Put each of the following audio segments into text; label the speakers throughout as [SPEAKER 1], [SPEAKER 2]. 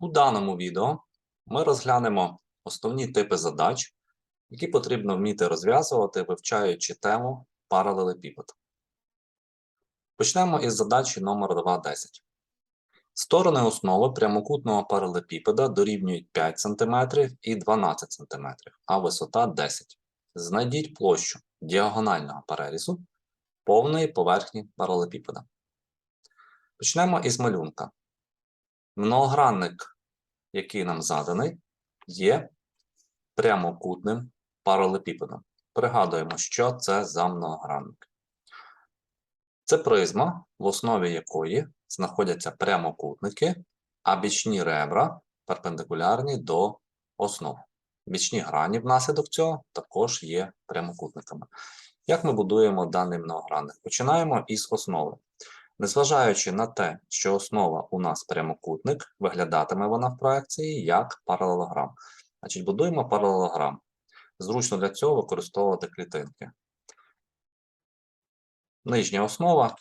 [SPEAKER 1] У даному відео ми розглянемо основні типи задач, які потрібно вміти розв'язувати, вивчаючи тему паралелепіпед. Почнемо із задачі номер 2.10. Сторони основи прямокутного паралелепіпеда дорівнюють 5 см і 12 см, а висота 10 Знайдіть площу діагонального перерізу повної поверхні паралелепіпеда. Почнемо із малюнка. Многогранник, який нам заданий, є прямокутним паралелепіпедом. Пригадуємо, що це за многогранник. Це призма, в основі якої знаходяться прямокутники, а бічні ребра перпендикулярні до основ. Бічні грані внаслідок цього також є прямокутниками. Як ми будуємо даний многогранник? Починаємо із основи. Незважаючи на те, що основа у нас прямокутник, виглядатиме вона в проекції як паралелограм. Значить, будуємо паралелограм. Зручно для цього використовувати клітинки. Нижня основа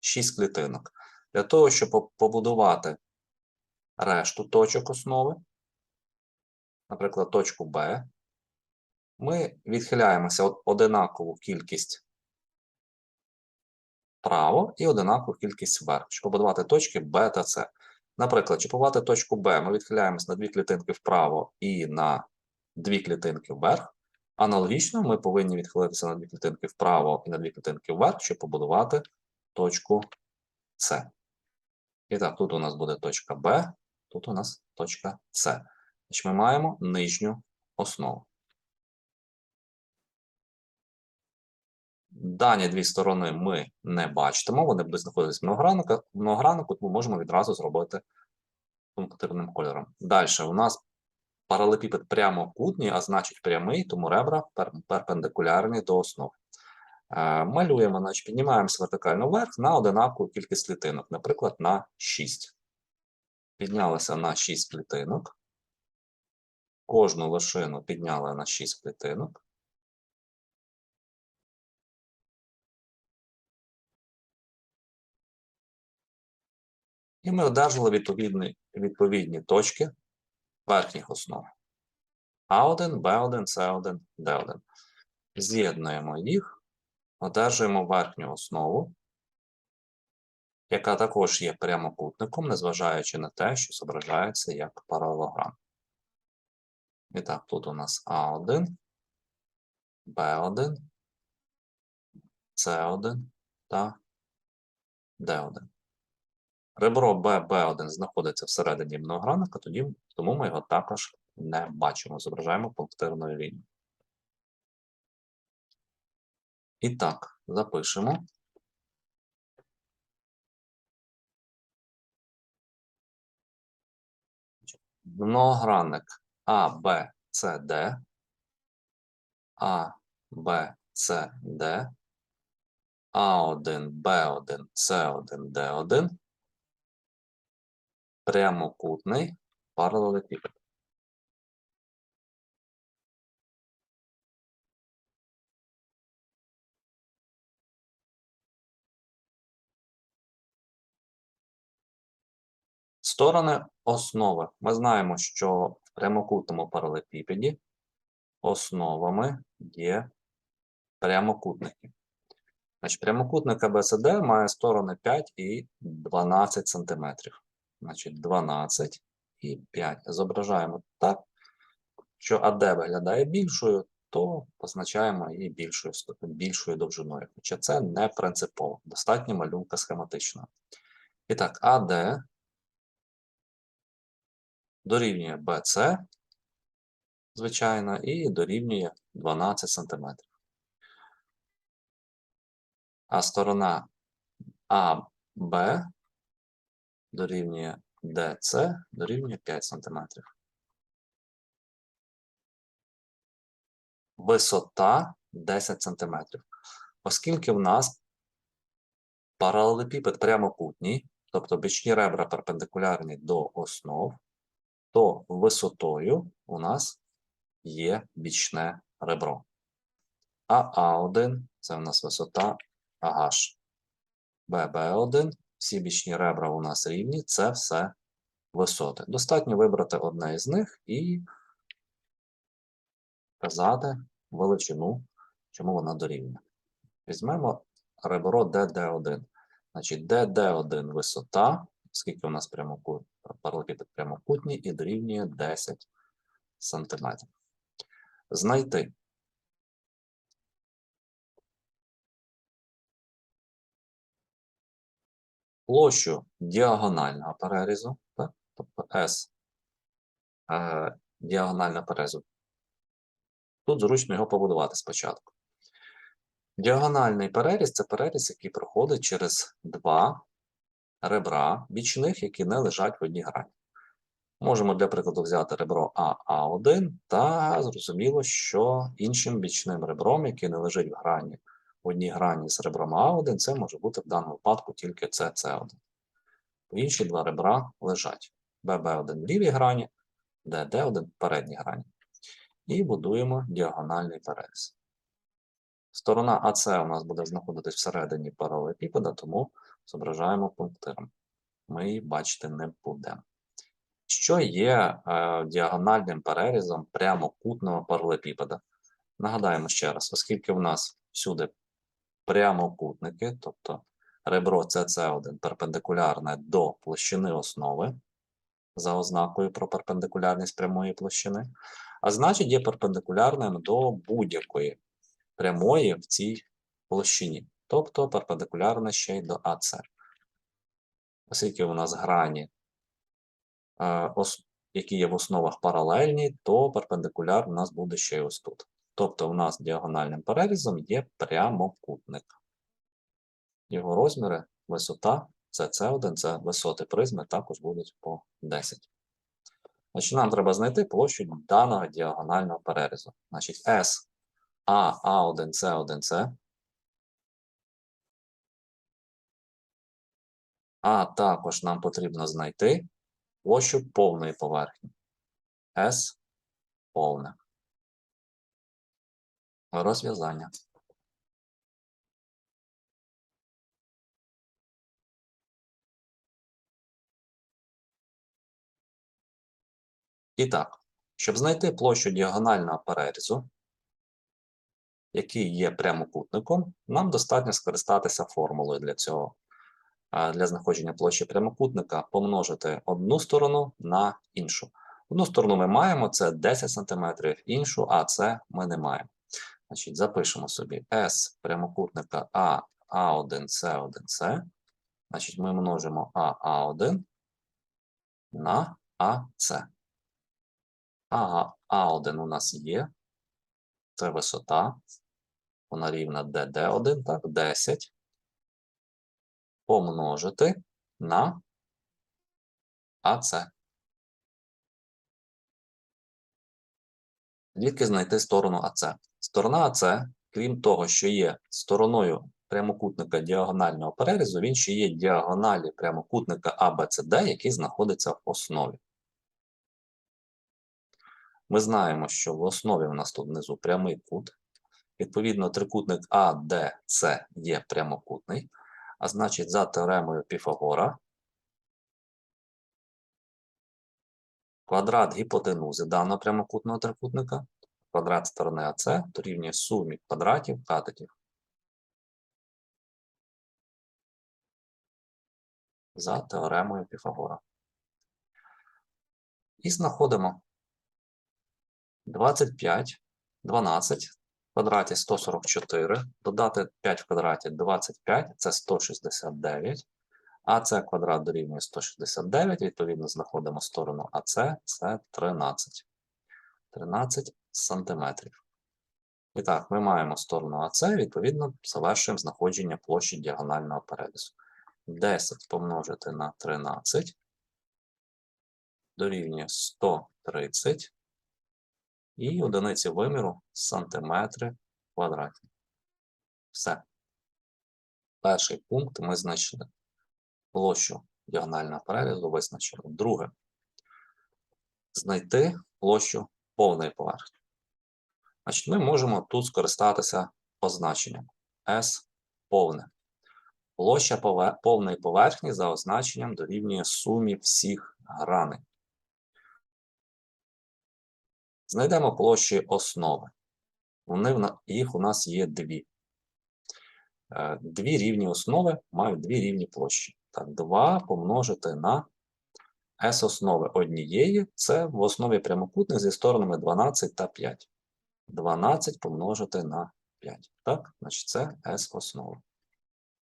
[SPEAKER 1] 6 клітинок. Для того, щоб побудувати решту точок основи, наприклад, точку Б, ми відхиляємося одинакову кількість вправо і одинакову кількість вверх, щоб побудувати точки Б та С. Наприклад, щоб точку Б, ми відхиляємося на дві клітинки вправо і на дві клітинки вверх. Аналогічно, ми повинні відхилитися на дві клітинки вправо і на дві клітинки вверх, щоб побудувати точку С. І так, тут у нас буде точка Б, тут у нас точка С. Ми маємо нижню основу. Дані дві сторони ми не бачимо, вони будуть знаходитися в многограннику, тому можемо відразу зробити пунктирним кольором. Далі у нас паралепіпед прямокутній, а значить прямий, тому ребра пер перпендикулярні до основ. Е, малюємо, значить, піднімаємося вертикально вверх на одинакову кількість клітинок, наприклад, на 6. Піднялися на 6 клітинок. Кожну вершину підняли на 6 клітинок. І ми одержали відповідні, відповідні точки верхніх основ. А1, Б1, С1, Д1. З'єднуємо їх, одержуємо верхню основу, яка також є прямокутником, незважаючи на те, що зображається як паралелограм. І так, тут у нас А1, Б1, С1 та Д1. Ребро BB1 знаходиться всередині многогранника, тоді, тому ми його також не бачимо. Зображаємо пунктирною лінією. І так, запишемо. Многогранник Д, А1, Б1, С1, Д1 прямокутний паралелепіпед. Сторони основи. Ми знаємо, що в прямокутному паралелепіпеді основами є прямокутники. Значить, прямокутник АБЦД має сторони 5 і 12 см. Значить, 12 і 5. Зображаємо так, що АД виглядає більшою, то позначаємо її більшою, більшою довжиною. Хоча це не принципово. Достатньо малюнка схематична. І так, АД дорівнює BC, звичайно, і дорівнює 12 см. А сторона АБ дорівнює DC дорівнює 5 см. Висота 10 см. Оскільки в нас паралелепіпед прямокутній, тобто бічні ребра перпендикулярні до основ, то висотою у нас є бічне ребро. А А1 це у нас висота AH. ББ1 всі бічні ребра у нас рівні, це все висоти. Достатньо вибрати одне із них і вказати величину, чому вона дорівнює. Візьмемо ребро DD1. Значить, DD1 висота, скільки у нас прямокут, паралепіпед прямокутній, і дорівнює 10 см. Знайти площу діагонального перерізу, тобто S е, діагонального перерізу. Тут зручно його побудувати спочатку. Діагональний переріз це переріз, який проходить через два ребра бічних, які не лежать в одній грані. Можемо для прикладу взяти ребро АА1 та зрозуміло, що іншим бічним ребром, який не лежить в грані одній грані з ребром А1, це може бути в даному випадку тільки СС1. Інші два ребра лежать. ББ1 в лівій грані, ДД1 в передній грані. І будуємо діагональний переріз. Сторона АС у нас буде знаходитись всередині паралелепіпеда, тому зображаємо пунктиром. Ми її бачити не будемо. Що є е, діагональним перерізом прямокутного паралелепіпеда? Нагадаємо ще раз, оскільки в нас всюди прямокутники, тобто ребро CC1 перпендикулярне до площини основи, за ознакою про перпендикулярність прямої площини, а значить є перпендикулярним до будь-якої прямої в цій площині, тобто перпендикулярне ще й до АЦ. Оскільки у нас грані, е, які є в основах паралельні, то перпендикуляр у нас буде ще й ось тут. Тобто у нас діагональним перерізом є прямокутник. Його розміри, висота, це С1, це висоти призми також будуть по 10. Значить, нам треба знайти площу даного діагонального перерізу. Значить, S А1, С1, С. А також нам потрібно знайти площу повної поверхні. S повне. Розв'язання. І так, щоб знайти площу діагонального перерізу, який є прямокутником, нам достатньо скористатися формулою для цього. Для знаходження площі прямокутника помножити одну сторону на іншу. Одну сторону ми маємо, це 10 см, іншу, а це ми не маємо. Значить, запишемо собі S прямокутника А, А1, С1, С. Значить, ми множимо А, А1 на АС. Ага, А1 у нас є. Це висота. Вона рівна ДД1, так, 10. Помножити на АС. Звідки знайти сторону АС? Сторона АС, крім того, що є стороною прямокутника діагонального перерізу, він ще є діагоналі прямокутника ABCD, який знаходиться в основі. Ми знаємо, що в основі у нас тут внизу прямий кут. Відповідно, трикутник ADC є прямокутний, а значить, за теоремою Піфагора квадрат гіпотенузи даного прямокутного трикутника, квадрат сторони АС дорівнює сумі квадратів катетів. За теоремою Піфагора. І знаходимо 25, 12 в квадраті 144, додати 5 в квадраті 25, це 169, АС квадрат дорівнює 169, відповідно знаходимо сторону АС, це 13. 13 сантиметрів. І так, ми маємо сторону АС, відповідно, завершуємо знаходження площі діагонального перерізу. 10 помножити на 13 дорівнює 130 і одиниці виміру сантиметри квадратні. Все. Перший пункт ми знайшли. Площу діагонального перерізу визначили. Друге. Знайти площу повної поверхні. Значить, ми можемо тут скористатися позначенням S повне. Площа пове- повної поверхні за означенням дорівнює сумі всіх граней. Знайдемо площі основи. Вони, їх у нас є дві. Е, Дві рівні основи мають дві рівні площі. Так, 2 помножити на S основи однієї, це в основі прямокутних зі сторонами 12 та 5. 12 помножити на 5. Так, значить це S основи.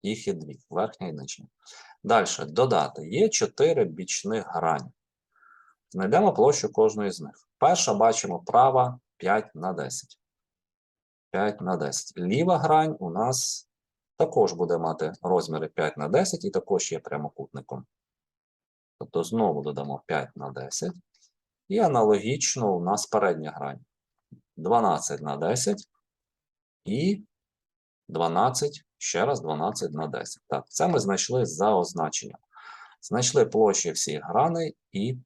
[SPEAKER 1] Їх є дві, верхня і нижня. Далі, додати. Є 4 бічних грані. Знайдемо площу кожної з них. Перша бачимо права 5 на 10. 5 на 10. Ліва грань у нас також буде мати розміри 5 на 10 і також є прямокутником. Тобто знову додамо 5 на 10. І аналогічно у нас передня грань 12 на 10 і 12, ще раз 12 на 10. Так, це ми знайшли за означенням. Знайшли площі всіх граней і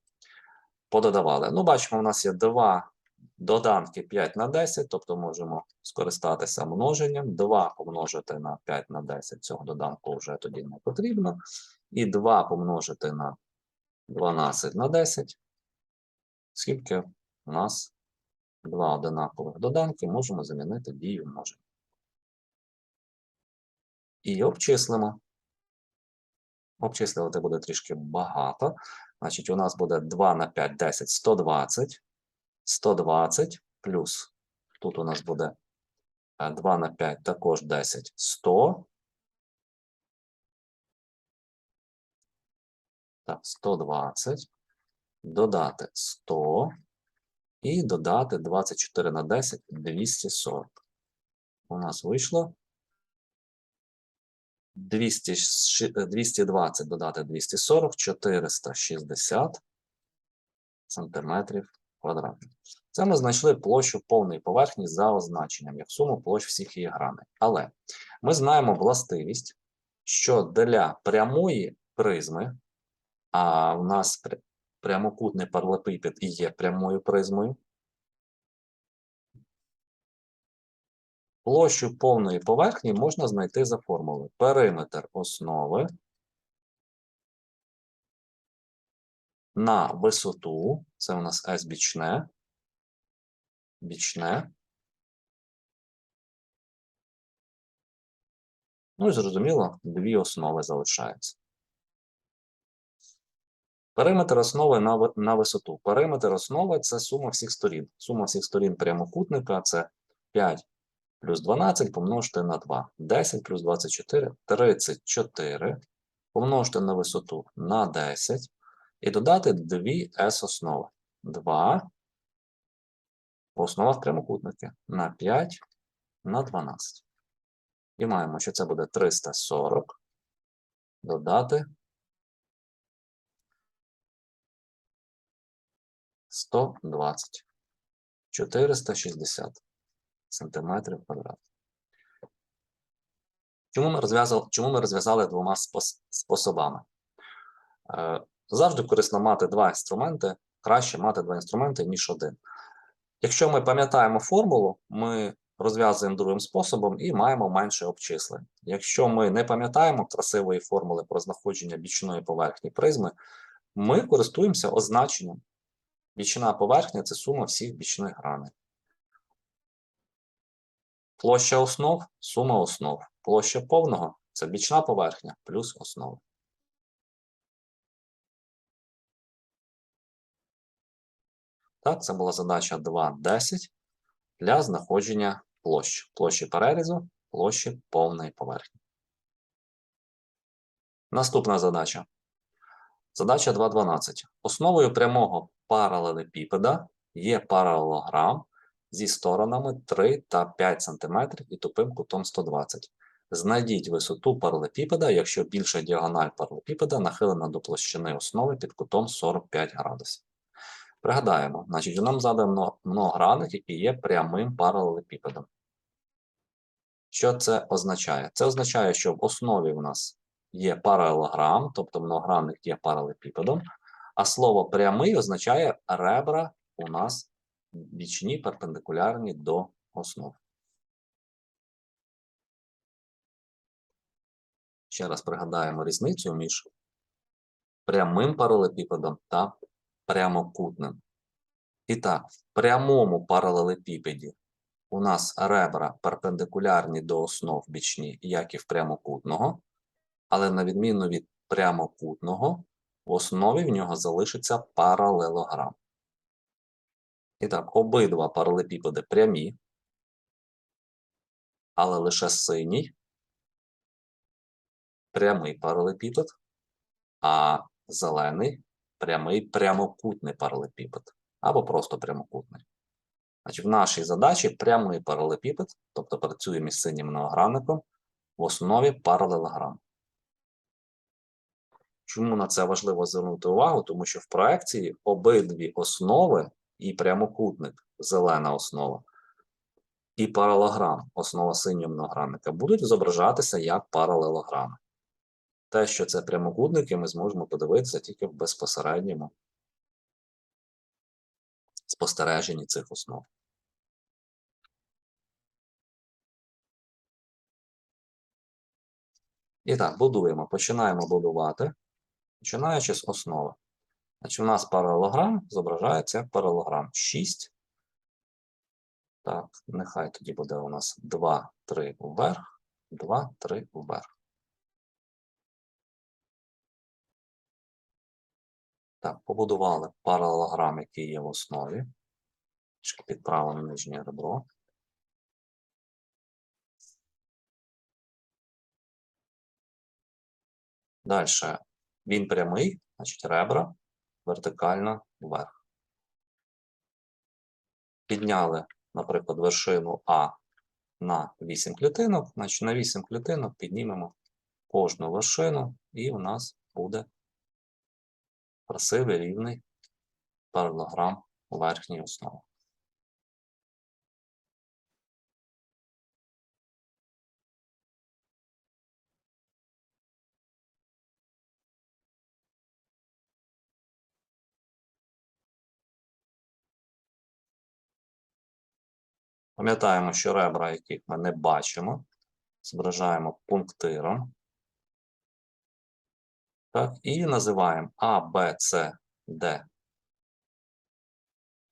[SPEAKER 1] пододавали. Ну, бачимо, у нас є два доданки 5 на 10, тобто можемо скористатися множенням. 2 помножити на 5 на 10, цього доданку вже тоді не потрібно. І 2 помножити на 12 на 10. Скільки у нас два одинакових доданки можемо замінити дію множення. І обчислимо. Обчислювати буде трішки багато. Значить, у нас буде 2 на 5, 10, 120. 120 плюс. Тут у нас буде е, 2 на 5, також 10, 100. Так, 120. Додати 100. І додати 24 на 10, 240. У нас вийшло 200, е, 220 додати 240, 460 сантиметрів квадратних. Це ми знайшли площу повної поверхні за означенням, як суму площ всіх її граней. Але ми знаємо властивість, що для прямої призми, а в нас прямокутний паралепіпед і є прямою призмою, площу повної поверхні можна знайти за формулою. Периметр основи на висоту, це у нас S бічне, бічне. Ну і зрозуміло, дві основи залишаються. Периметр основи на, на висоту. Периметр основи це сума всіх сторін. Сума всіх сторін прямокутника це 5 плюс 12 помножити на 2. 10 плюс 24 34. Помножити на висоту на 10 і додати 2 S основи. 2 основа в прямокутники на 5 на 12. І маємо, що це буде 340. Додати 120. 460 сантиметрів квадратних. Чому чому ми розв'язали двома способами? Е, завжди корисно мати два інструменти, краще мати два інструменти, ніж один. Якщо ми пам'ятаємо формулу, ми розв'язуємо другим способом і маємо менше обчислень. Якщо ми не пам'ятаємо красивої формули про знаходження бічної поверхні призми, ми користуємося означенням. Бічна поверхня це сума всіх бічних граней. Площа основ сума основ. Площа повного це бічна поверхня плюс основа. Так, це була задача 2.10 для знаходження площ. Площі перерізу, площі повної поверхні. Наступна задача. Задача 2.12. Основою прямого паралелепіпеда є паралелограм зі сторонами 3 та 5 см і тупим кутом 120. Знайдіть висоту паралелепіпеда, якщо більша діагональ паралелепіпеда нахилена до площини основи під кутом 45 градусів. Пригадаємо, значить, нам задано многогранник, який є прямим паралелепіпедом. Що це означає? Це означає, що в основі у нас є паралелограм, тобто многогранник є паралелепіпедом, а слово прямий означає ребра у нас бічні перпендикулярні до основ. Ще раз пригадаємо різницю між прямим паралелепіпедом та прямокутним. І так, в прямому паралелепіпеді у нас ребра перпендикулярні до основ бічні, як і в прямокутного, але на відміну від прямокутного, в основі в нього залишиться паралелограм. І так, обидва паралелепіпеди прямі, але лише синій прямий паралелепіпед, а зелений прямий прямокутний паралелепіпед або просто прямокутний. Значить, в нашій задачі прямий паралелепіпед, тобто працюємо із синім многогранником, в основі паралелограм. Чому на це важливо звернути увагу? Тому що в проекції обидві основи і прямокутник, зелена основа, і паралелограм, основа синього многогранника, будуть зображатися як паралелограми. Те, що це прямокутники, ми зможемо подивитися тільки в безпосередньому спостереженні цих основ. І так, будуємо. Починаємо будувати, починаючи з основи. Значить, у нас паралелограм зображається як паралелограм 6. Так, нехай тоді буде у нас 2, 3 вверх, 2, 3 вверх. Так, побудували паралелограм, який є в основі. Підправимо нижнє ребро. Далі він прямий, значить ребра вертикально вверх. Підняли, наприклад, вершину А на 8 клітинок, значить на 8 клітинок піднімемо кожну вершину, і у нас буде красивий рівний паралелограм верхньої основи. Пам'ятаємо, що ребра, яких ми не бачимо, зображаємо пунктиром. Так, і називаємо А, Б, С, Д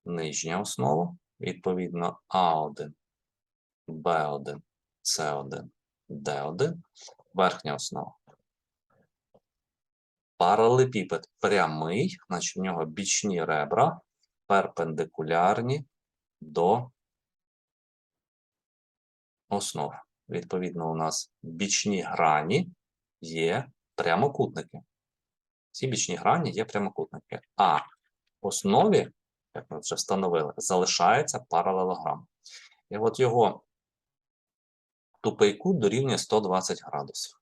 [SPEAKER 1] нижня основа, відповідно А1, Б1, С1, Д1, верхня основа. Паралелепіпед прямий, значить в нього бічні ребра перпендикулярні до основ. Відповідно, у нас бічні грані є прямокутники. Ці бічні грані є прямокутники. А в основі, як ми вже встановили, залишається паралелограм. І от його тупий кут дорівнює 120 градусів.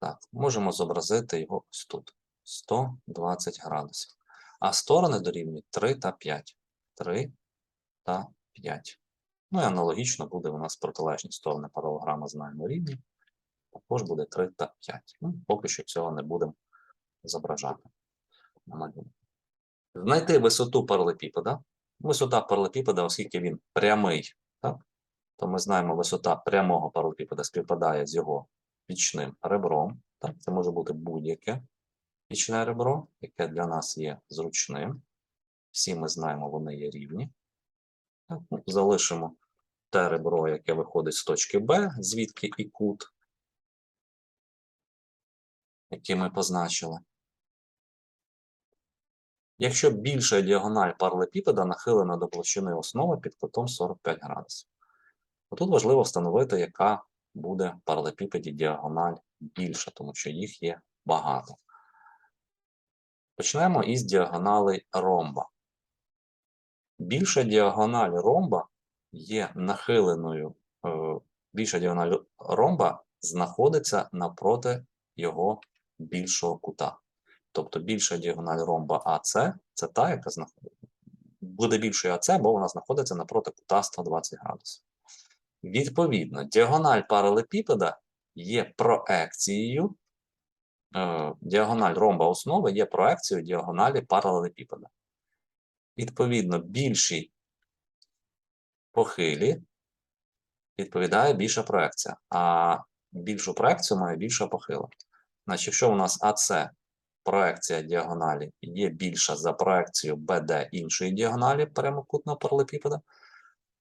[SPEAKER 1] Так, можемо зобразити його ось тут. 120 градусів. А сторони дорівнюють 3 та 5. 3 та 5. Ну і аналогічно буде у нас протилежні сторони паралограма знаємо рівні. Також буде 3 та 5. Ну, поки що цього не будемо зображати. Знайти висоту паралепіпеда. Висота паралепіпеда, оскільки він прямий, так? то ми знаємо, висота прямого паралепіпеда співпадає з його пічним ребром. Так? Це може бути будь-яке пічне ребро, яке для нас є зручним. Всі ми знаємо, вони є рівні. Залишимо те ребро, яке виходить з точки Б, звідки і кут, який ми позначили. Якщо більша діагональ паралепіпеда нахилена до площини основи під кутом 45 градусів. Тут важливо встановити, яка буде в паралепіпеді діагональ більша, тому що їх є багато. Почнемо із діагоналей ромба. Більша діагональ ромба є нахиленою, е, більша діагональ ромба знаходиться напроти його більшого кута. Тобто більша діагональ ромба АС це та, яка знаходиться. Буде більшою АС, бо вона знаходиться напроти кута 120 градусів. Відповідно, діагональ паралепіпеда є проекцією, е, діагональ ромба основи є проекцією діагоналі паралелепіпеда. Відповідно, більшій похилі відповідає більша проекція, а більшу проекцію має більша похила. Значить, якщо у нас АС проекція діагоналі є більша за проекцію BD іншої діагоналі прямокутного паралепіпеда,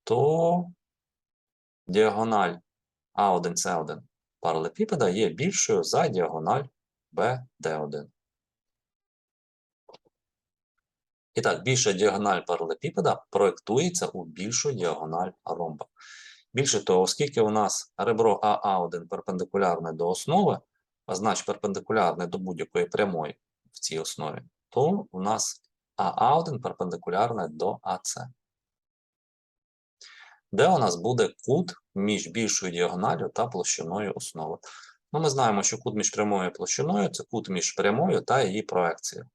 [SPEAKER 1] то діагональ А1С1 паралепіпеда є більшою за діагональ BD1. І так, більша діагональ паралепіпеда проєктується у більшу діагональ ромба. Більше того, оскільки у нас ребро АА1 перпендикулярне до основи, а значить перпендикулярне до будь-якої прямої в цій основі, то у нас АА1 перпендикулярне до АС. Де у нас буде кут між більшою діагоналлю та площиною основи? Ну, ми знаємо, що кут між прямою і площиною це кут між прямою та її проекцією.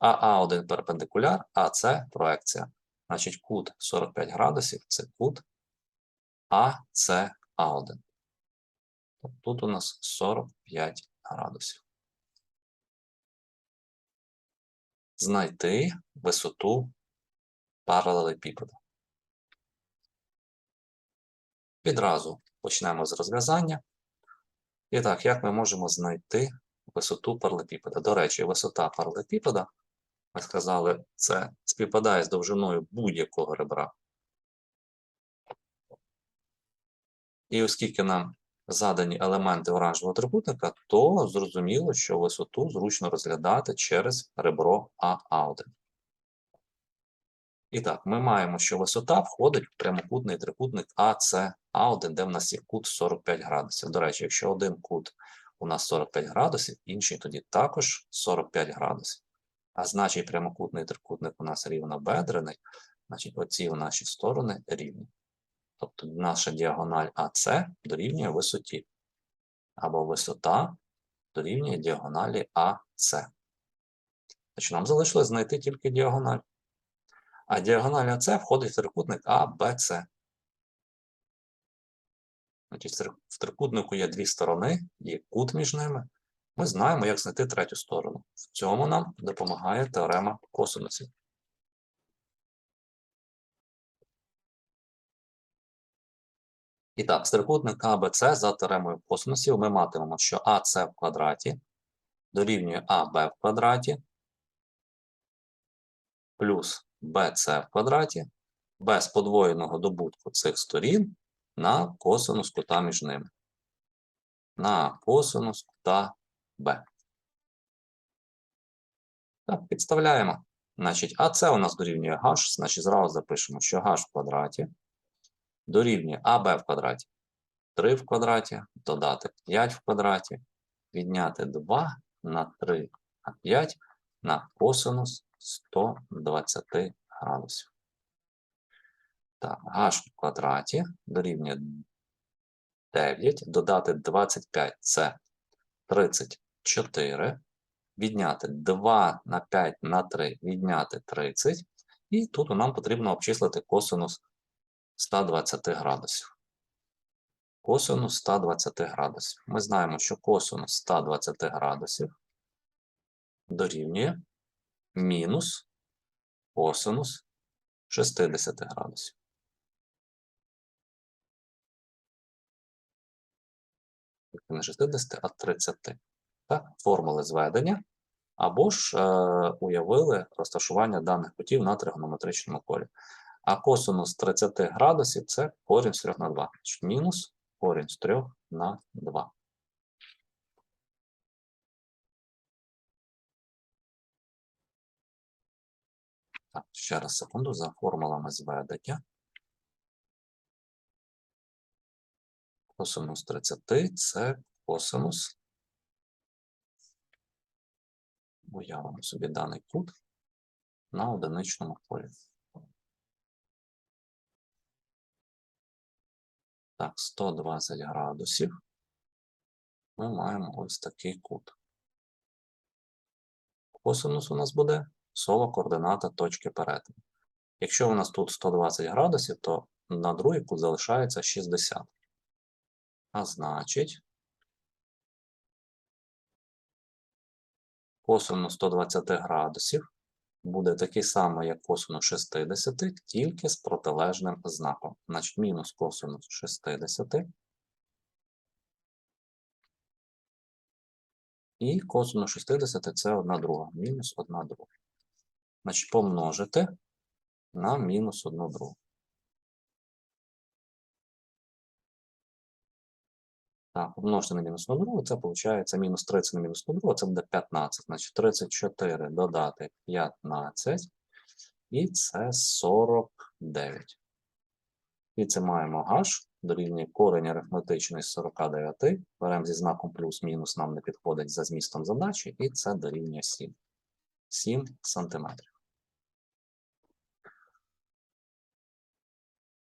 [SPEAKER 1] АА1 перпендикуляр, а це проекція. Значить, кут 45 градусів це кут АСА1. Тут у нас 45 градусів. Знайти висоту паралелепіпеда. Відразу почнемо з розв'язання. І так, як ми можемо знайти висоту паралепіпеда? До речі, висота паралепіпеда, ми сказали, це співпадає з довжиною будь-якого ребра. І оскільки нам задані елементи оранжевого трикутника, то зрозуміло, що висоту зручно розглядати через ребро АА1. І так, ми маємо, що висота входить в прямокутний трикутник АСА1, де в нас є кут 45 градусів. До речі, якщо один кут у нас 45 градусів, інший тоді також 45 градусів. А значить, прямокутний трикутник у нас рівнобедрений, значить, оці в наші сторони рівні. Тобто наша діагональ АС дорівнює висоті. Або висота дорівнює діагоналі АС. Значить, нам залишилось знайти тільки діагональ. А діагональ АС входить в трикутник АБЦ. В трикутнику є дві сторони, є кут між ними. Ми знаємо, як знайти третю сторону. В цьому нам допомагає теорема косинусів. І так, з трикутника АБЦ за теоремою косинусів ми матимемо, що АС в квадраті дорівнює АБ в квадраті плюс БЦ в квадраті без подвоєного добутку цих сторін на косинус кута між ними. На косинус кута Б. Так, підставляємо. Значить, АС у нас дорівнює H, значить зразу запишемо, що H в квадраті дорівнює АБ в квадраті. 3 в квадраті, додати 5 в квадраті, відняти 2 на 3 на 5 на косинус 120 градусів. Так, h в квадраті дорівнює 9, додати 25 це 34, відняти 2 на 5 на 3, відняти 30. І тут нам потрібно обчислити косинус 120 градусів. Косинус 120 градусів. Ми знаємо, що косинус 120 градусів дорівнює мінус косинус 60 градусів. Не 60, а 30. Так, формули зведення. Або ж е, уявили розташування даних кутів на тригонометричному колі. А косинус 30 градусів це корінь з 3 на 2. Мінус корінь з 3 на 2. Так, ще раз секунду за формулами зведення. Косинус 30 це косинус. Уявимо собі даний кут на одиничному полі. Так, 120 градусів. Ми маємо ось такий кут. Косинус у нас буде соло координата точки перетину. Якщо у нас тут 120 градусів, то на другий кут залишається 60. А значить, косинус 120 градусів буде такий самий, як косинус 60, тільки з протилежним знаком. Значить, мінус косинус 60 І косину 60 це 1 друга. Мінус 1 друга. Значить, помножити на мінус 1 другу. Помножити на мінус 1 другу, це виходить мінус 30 на мінус 1 це буде 15. Значить, 34 додати 15, і це 49. І це маємо h дорівнює корень арифметичний з 49. Беремо зі знаком плюс-мінус, нам не підходить за змістом задачі, і це дорівнює 7. 7 сантиметрів.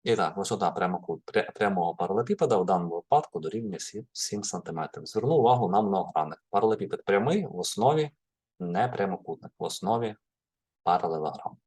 [SPEAKER 1] І так, висота прямокут, прямого паралепіпеда в даному випадку дорівнює 7, 7 см. Зверну увагу на многогранник. Паралепіпед прямий в основі не прямокутник, в основі паралелограм.